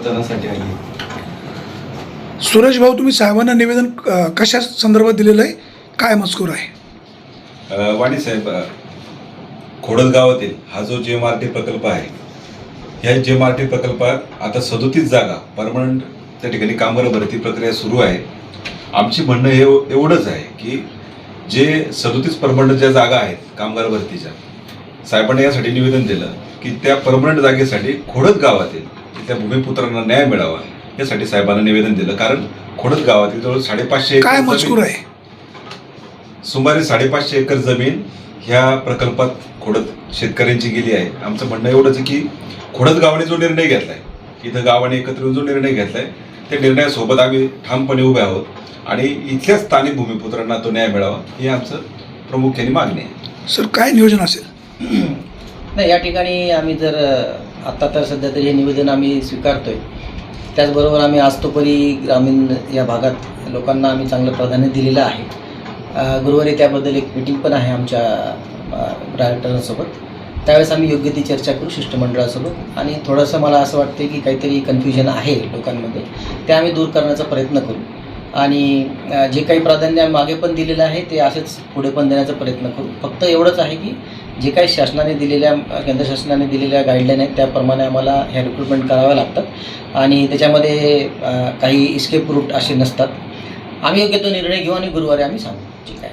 मतदानासाठी आली. सुरेश भाऊ तुम्ही साहेबांना निवेदन कशा संदर्भात दिलेलं आहे? काय मजकूर आहे? अ, वाणी साहेब खोडल गावातील हा जो जे एम आर टी प्रकल्प आहे ह्या जे एम आर टी प्रकल्पात आता सदोतीस जागा परमनंट त्या ठिकाणी कामगार भरती प्रक्रिया सुरू आहे. आमची म्हणणं हे एवढंच आहे की जे सदोतीस परमनंट ज्या जागा आहेत कामगार भरतीच्या साहेबांनी यासाठी निवेदन दिलं की त्या परमनंट जागेसाठी खोडद गावातील तिथल्या भूमिपुत्रांना न्याय मिळावा यासाठी साहेबांना निवेदन दिलं. कारण खोडद गावातील जवळ साडेपाचशे एकर काय मजकूर आहे? सुमारे साडेपाचशे एकर जमीन ह्या प्रकल्पात खोडत शेतकऱ्यांची गेली आहे. आमचं म्हणणं एवढंच आहे की खोडत गावाने जो निर्णय घेतलाय इथं गावाने एकत्र येऊन जो निर्णय घेतलाय त्या निर्णयासोबत आम्ही ठामपणे उभे आहोत आणि इथल्या स्थानिक भूमिपुत्रांना तो न्याय मिळावा ही आमचं प्रामुख्याने मागणी आहे. सर काय नियोजन असेल? नाही या ठिकाणी आम्ही जर आत्ता तर सध्या तरी हे निवेदन आम्ही स्वीकारतोय. त्याचबरोबर आम्ही आज ग्रामीण या भागात लोकांना आम्ही चांगलं प्राधान्य दिलेलं आहे. गुरुवारी त्याबद्दल एक मिटिंग पण आहे आमच्या डायरेक्टरांसोबत त्यावेळेस आम्ही योग्य ती चर्चा करू शिष्टमंडळासोबत. आणि थोडंसं मला असं वाटतं की काहीतरी कन्फ्युजन आहे लोकांमध्ये. ते आम्ही दूर करण्याचा प्रयत्न करू. आणि जे काही प्राधान्य मागे पण दिलेलं आहे ते असेच पुढे पण देण्याचा प्रयत्न करू. फक्त एवढंच आहे की जे काही शासनाने दिलेल्या केंद्र शासनाने दिलेल्या गाईडलाईन आहेत त्याप्रमाणे आम्हाला ह्या रिक्रुटमेंट कराव्या लागतात आणि त्याच्यामध्ये काही इस्केप रूट असे नसतात. आम्ही योग्य तो निर्णय घेऊ आणि गुरुवारी आम्ही सांगू. ठीक आहे.